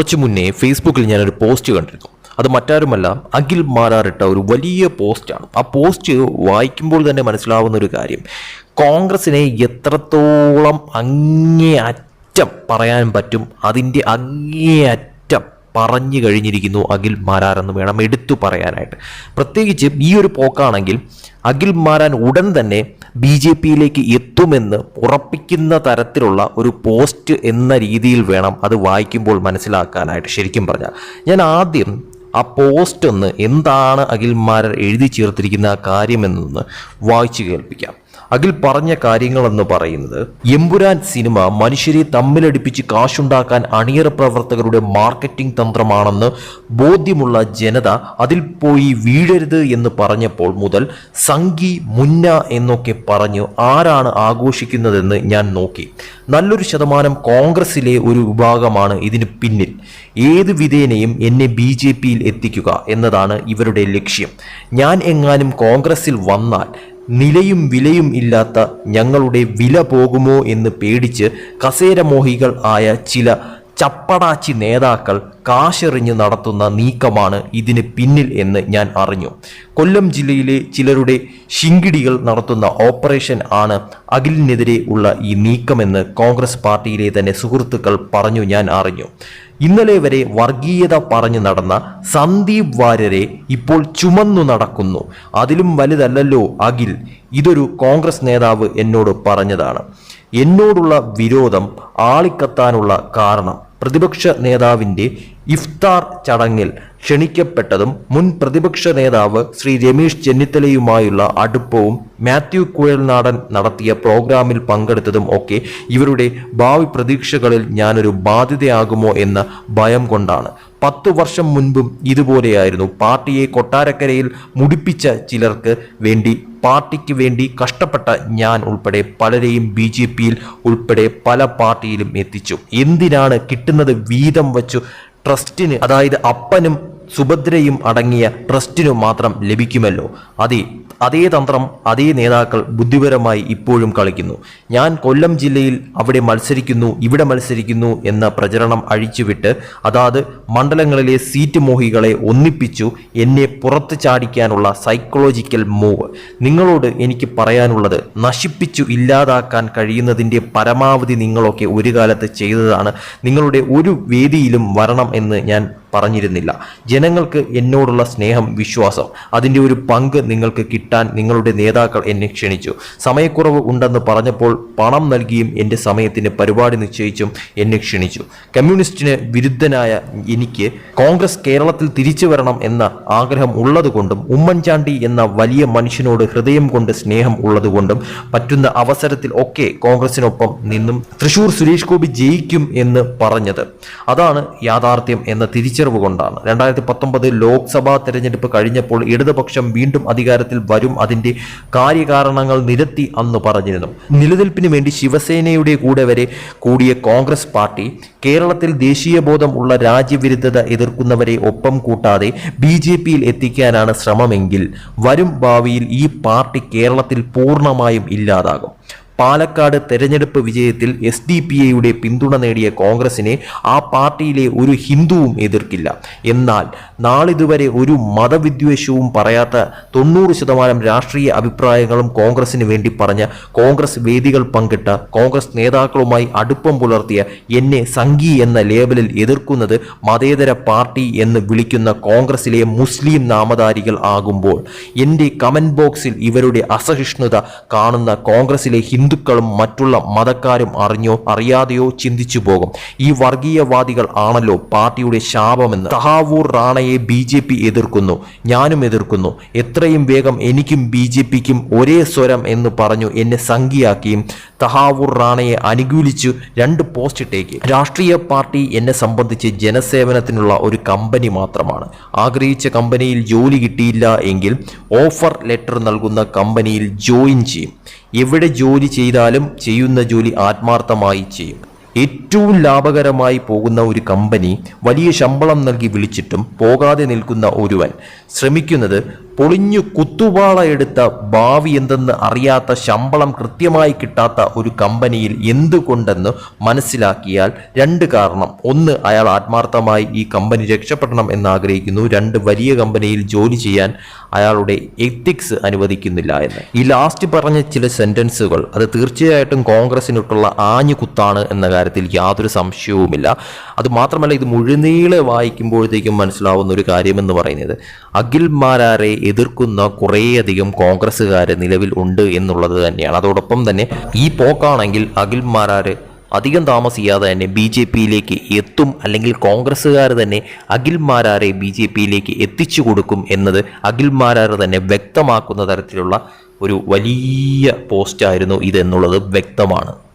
കുറച്ചു മുന്നേ ഫേസ്ബുക്കിൽ ഞാനൊരു പോസ്റ്റ് കണ്ടിരുന്നു. അത് മറ്റാരുമല്ല അഖിൽ മാരാറിട്ട ഒരു വലിയ പോസ്റ്റാണ് ആ പോസ്റ്റ് വായിക്കുമ്പോൾ തന്നെ മനസ്സിലാവുന്ന ഒരു കാര്യം. കോൺഗ്രസിനെ എത്രത്തോളം അങ്ങേ അറ്റം പറയാൻ പറ്റും അതിന്റെ അങ്ങേ പറഞ്ഞു കഴിഞ്ഞിരിക്കുന്നു അഖിൽ മാരാർ എന്ന് വേണം എടുത്തു പറയാനായിട്ട്. പ്രത്യേകിച്ച് ഈ ഒരു പോക്കാണെങ്കിൽ അഖിൽ മാരാൻ ഉടൻ തന്നെ ബി ജെ പിയിലേക്ക് എത്തുമെന്ന് ഉറപ്പിക്കുന്ന തരത്തിലുള്ള ഒരു പോസ്റ്റ് എന്ന രീതിയിൽ വേണം അത് വായിക്കുമ്പോൾ മനസ്സിലാക്കാനായിട്ട് ശരിക്കും പറഞ്ഞാൽ. ഞാൻ ആദ്യം ആ പോസ്റ്റ് ഒന്ന് എന്താണ് അഖിൽ മാരാർ എഴുതി ചേർത്തിരിക്കുന്ന കാര്യമെന്നൊന്ന് വായിച്ചു കേൾപ്പിക്കാം. അഖിൽ പറഞ്ഞ കാര്യങ്ങളെന്ന് പറയുന്നത് എമ്പുരാൻ സിനിമ മനുഷ്യരെ തമ്മിലടിപ്പിച്ച് കാശുണ്ടാക്കാൻ അണിയറ പ്രവർത്തകരുടെ മാർക്കറ്റിംഗ് തന്ത്രമാണെന്ന് ബോധ്യമുള്ള ജനത അതിൽ പോയി വീഴരുത് എന്ന് പറഞ്ഞപ്പോൾ മുതൽ സംഗി മുന്ന എന്നൊക്കെ പറഞ്ഞു ആരാണ് ആഘോഷിക്കുന്നതെന്ന് ഞാൻ നോക്കി. നല്ലൊരു ശതമാനം കോൺഗ്രസിലെ ഒരു വിഭാഗമാണ് ഇതിന് പിന്നിൽ. ഏത് വിധേനയും എന്നെ ബി ജെ പിയിൽ എത്തിക്കുക എന്നതാണ് ഇവരുടെ ലക്ഷ്യം. ഞാൻ എങ്ങാനും കോൺഗ്രസിൽ വന്നാൽ നിലയും വിലയും ഇല്ലാത്ത ഞങ്ങളുടെ വില പോകുമോ എന്ന് പേടിച്ച് കസേരമോഹികൾ ആയ ചില ചപ്പടാച്ചി നേതാക്കൾ കാശെറിഞ്ഞ് നടത്തുന്ന നീക്കമാണ് ഇതിന് പിന്നിൽ എന്ന് ഞാൻ അറിഞ്ഞു. കൊല്ലം ജില്ലയിലെ ചിലരുടെ ശിങ്കിടികൾ നടത്തുന്ന ഓപ്പറേഷൻ ആണ് അഖിലിനെതിരെ ഉള്ള ഈ നീക്കമെന്ന് കോൺഗ്രസ് പാർട്ടിയിലെ തന്നെ സുഹൃത്തുക്കൾ പറഞ്ഞു ഞാൻ അറിഞ്ഞു. ഇന്നലെ വരെ വർഗീയത പറഞ്ഞു നടന്ന സന്ദീപ് വാര്യരെ ഇപ്പോൾ ചുമന്നു നടക്കുന്നു. അതിലും വലുതല്ലല്ലോ അഖിൽ. ഇതൊരു കോൺഗ്രസ് നേതാവ് എന്നോട് പറഞ്ഞതാണ്. എന്നോടുള്ള വിരോധം ആളിക്കത്താനുള്ള കാരണം. പ്രതിപക്ഷ നേതാവിന്റെ ഇഫ്താർ ചടങ്ങിൽ ക്ഷണിക്കപ്പെട്ടതും മുൻ പ്രതിപക്ഷ നേതാവ് ശ്രീ രമേശ് ചെന്നിത്തലയുമായുള്ള അടുപ്പവും മാത്യു കുഴൽനാടൻ നടത്തിയ പ്രോഗ്രാമിൽ പങ്കെടുത്തതും ഒക്കെ ഇവരുടെ ഭാവി പ്രതീക്ഷകളിൽ ഞാനൊരു ബാധ്യതയാകുമോ എന്ന ഭയം കൊണ്ടാണ്. പത്തു വർഷം മുൻപും ഇതുപോലെയായിരുന്നു. പാർട്ടിയെ കൊട്ടാരക്കരയിൽ മുടിപ്പിച്ച ചിലർക്ക് വേണ്ടി പാർട്ടിക്ക് വേണ്ടി കഷ്ടപ്പെട്ട ഞാൻ ഉൾപ്പെടെ പലരെയും ബി ജെ പിയിൽ ഉൾപ്പെടെ പല പാർട്ടിയിലും എത്തിച്ചു. എന്തിനാണ് കിട്ടുന്നത് വീതം വച്ചു ട്രസ്റ്റിന് അതായത് അപ്പനും സുഭദ്രയും അടങ്ങിയ ട്രസ്റ്റിനു മാത്രം ലഭിക്കുമല്ലോ. അതെ അതേ തന്ത്രം അതേ നേതാക്കൾ ബുദ്ധിപരമായി ഇപ്പോഴും കളിക്കുന്നു. ഞാൻ കൊല്ലം ജില്ലയിൽ അവിടെ മത്സരിക്കുന്നു ഇവിടെ മത്സരിക്കുന്നു എന്ന പ്രചരണം അഴിച്ചുവിട്ട് അതാത് മണ്ഡലങ്ങളിലെ സീറ്റ് മോഹികളെ ഒന്നിപ്പിച്ചു എന്നെ പുറത്ത് ചാടിക്കാനുള്ള സൈക്കോളജിക്കൽ മൂവ് നിങ്ങളോട് എനിക്ക് പറയാനുള്ളത് നശിപ്പിച്ചു ഇല്ലാതാക്കാൻ കഴിയുന്നതിന്റെ പരമാവധി നിങ്ങളൊക്കെ ഒരു കാലത്ത് ചെയ്തതാണ്. നിങ്ങളുടെ ഒരു വേദിയിലും വരണം എന്ന് ഞാൻ പറഞ്ഞിരുന്നില്ല. ജനങ്ങൾക്ക് എന്നോടുള്ള സ്നേഹം വിശ്വാസം അതിന്റെ ഒരു പങ്ക് നിങ്ങൾക്ക് കിട്ടാൻ നിങ്ങളുടെ നേതാക്കൾ എന്നെ ക്ഷണിച്ചു. സമയക്കുറവ് ഉണ്ടെന്ന് പറഞ്ഞപ്പോൾ പണം നൽകിയും എന്റെ സമയത്തിന് പരിപാടി നിശ്ചയിച്ചും എന്നെ ക്ഷണിച്ചു. കമ്മ്യൂണിസ്റ്റിന് വിരുദ്ധനായ എനിക്ക് കോൺഗ്രസ് കേരളത്തിൽ തിരിച്ചു വരണം എന്ന ആഗ്രഹം ഉള്ളതുകൊണ്ടും ഉമ്മൻചാണ്ടി എന്ന വലിയ മനുഷ്യനോട് ഹൃദയം കൊണ്ട് സ്നേഹം ഉള്ളതുകൊണ്ടും പറ്റുന്ന അവസരത്തിൽ ഒക്കെ കോൺഗ്രസിനൊപ്പം നിന്നും തൃശൂർ സുരേഷ് ഗോപി ജയിക്കും എന്ന് പറഞ്ഞത്. അതാണ് യാഥാർത്ഥ്യം എന്ന തിരിച്ചറിവ് കൊണ്ടാണ്. രണ്ടായിരത്തി പത്തൊമ്പത് ലോക്സഭാ തെരഞ്ഞെടുപ്പ് കഴിഞ്ഞപ്പോൾ ഇടതുപക്ഷം വീണ്ടും അധികാരത്തിൽ വരും അതിന്റെ കാര്യകാരണങ്ങൾ നിരത്തി അന്ന് പറഞ്ഞിരുന്നു. നിലനിൽപ്പിന് വേണ്ടി ശിവസേനയുടെ കൂടെ വരെ കൂടിയ കോൺഗ്രസ് പാർട്ടി കേരളത്തിൽ ദേശീയബോധം ഉള്ള രാജ്യവിരുദ്ധത എതിർക്കുന്നവരെ ഒപ്പം കൂട്ടാതെ ബി ജെ പിയിൽ എത്തിക്കാനാണ് ശ്രമമെങ്കിൽ വരും ഭാവിയിൽ ഈ പാർട്ടി കേരളത്തിൽ പൂർണമായും ഇല്ലാതാകും. പാലക്കാട് തെരഞ്ഞെടുപ്പ് വിജയത്തിൽ എസ് ഡി പി എയുടെ പിന്തുണ നേടിയ കോൺഗ്രസിനെ ആ പാർട്ടിയിലെ ഒരു ഹിന്ദുവും എതിർക്കില്ല. എന്നാൽ നാളിതുവരെ ഒരു മതവിദ്വേഷവും പറയാത്ത തൊണ്ണൂറ് ശതമാനം രാഷ്ട്രീയ അഭിപ്രായങ്ങളും കോൺഗ്രസിന് വേണ്ടി പറഞ്ഞ കോൺഗ്രസ് വേദികൾ പങ്കിട്ട കോൺഗ്രസ് നേതാക്കളുമായി അടുപ്പം പുലർത്തിയ എന്നെ സംഘി എന്ന ലേബലിൽ എതിർക്കുന്നത് മതേതര പാർട്ടി എന്ന് വിളിക്കുന്ന കോൺഗ്രസിലെ മുസ്ലിം നാമധാരികൾ ആകുമ്പോൾ എന്റെ കമന്റ് ബോക്സിൽ ഇവരുടെ അസഹിഷ്ണുത കാണുന്ന കോൺഗ്രസിലെ ഹിന്ദുക്കളും മറ്റുള്ള മതക്കാരും അറിഞ്ഞോ അറിയാതെയോ ചിന്തിച്ചു പോകും. ഈ വർഗീയവാദികൾ ആണല്ലോ പാർട്ടിയുടെ ശാപമെന്ന്. തഹാവൂർ റാണയെ ബി എതിർക്കുന്നു ഞാനും എതിർക്കുന്നു. എത്രയും വേഗം എനിക്കും ബി ഒരേ സ്വരം എന്ന് പറഞ്ഞു എന്നെ സംഖ്യയാക്കിയും തഹാവൂർ റാണയെ അനുകൂലിച്ചു രണ്ട് പോസ്റ്റ് ഇട്ടേക്ക്. രാഷ്ട്രീയ പാർട്ടി എന്നെ സംബന്ധിച്ച് ജനസേവനത്തിനുള്ള ഒരു കമ്പനി മാത്രമാണ്. ആഗ്രഹിച്ച കമ്പനിയിൽ ജോലി കിട്ടിയില്ല എങ്കിൽ ഓഫർ ലെറ്റർ നൽകുന്ന കമ്പനിയിൽ ജോയിൻ ചെയ്യും. എവിടെ ജോലി ചെയ്താലും ചെയ്യുന്ന ജോലി ആത്മാർത്ഥമായി ചെയ്യും. ഏറ്റവും ലാഭകരമായി പോകുന്ന ഒരു കമ്പനി വലിയ ശമ്പളം നൽകി വിളിച്ചിട്ടും പോകാതെ നിൽക്കുന്ന ഒരുവൻ ശ്രമിക്കുന്നത് പൊളിഞ്ഞു കുത്തുപാള എടുത്ത ഭാവി എന്തെന്ന് അറിയാത്ത ശമ്പളം കൃത്യമായി കിട്ടാത്ത ഒരു കമ്പനിയിൽ എന്തുകൊണ്ടെന്ന് മനസ്സിലാക്കിയാൽ രണ്ട് കാരണം. ഒന്ന് അയാൾ ആത്മാർത്ഥമായി ഈ കമ്പനി രക്ഷപ്പെടണം എന്ന് ആഗ്രഹിക്കുന്നു രണ്ട് വലിയ കമ്പനിയിൽ ജോലി ചെയ്യാൻ അയാളുടെ എത്തിക്സ് അനുവദിക്കുന്നില്ല എന്ന്. ഈ ലാസ്റ്റ് പറഞ്ഞ ചില സെന്റൻസുകൾ അത് തീർച്ചയായിട്ടും കോൺഗ്രസിനിട്ടുള്ള ആഞ്ഞു കുത്താണ് എന്ന കാര്യത്തിൽ യാതൊരു സംശയവുമില്ല. അത് മാത്രമല്ല ഇത് മുഴുനീളെ വായിക്കുമ്പോഴത്തേക്കും മനസ്സിലാവുന്ന ഒരു കാര്യമെന്ന് പറയുന്നത് അഖിൽ മാരാരെ എതിർക്കുന്ന കുറേയധികം കോൺഗ്രസ്സുകാർ നിലവിൽ ഉണ്ട് എന്നുള്ളത് തന്നെയാണ്. അതോടൊപ്പം തന്നെ ഈ പോക്കാണെങ്കിൽ അഖിൽ മാരാര് അധികം താമസിയാതെ തന്നെ ബി ജെ പിയിലേക്ക് എത്തും അല്ലെങ്കിൽ കോൺഗ്രസ്സുകാർ തന്നെ അഖിൽ മാരാരെ ബി ജെ പിയിലേക്ക് എത്തിച്ചു കൊടുക്കും എന്നത് അഖിൽ മാരാർ തന്നെ വ്യക്തമാക്കുന്ന തരത്തിലുള്ള ഒരു വലിയ പോസ്റ്റായിരുന്നു ഇതെന്നുള്ളത് വ്യക്തമാണ്.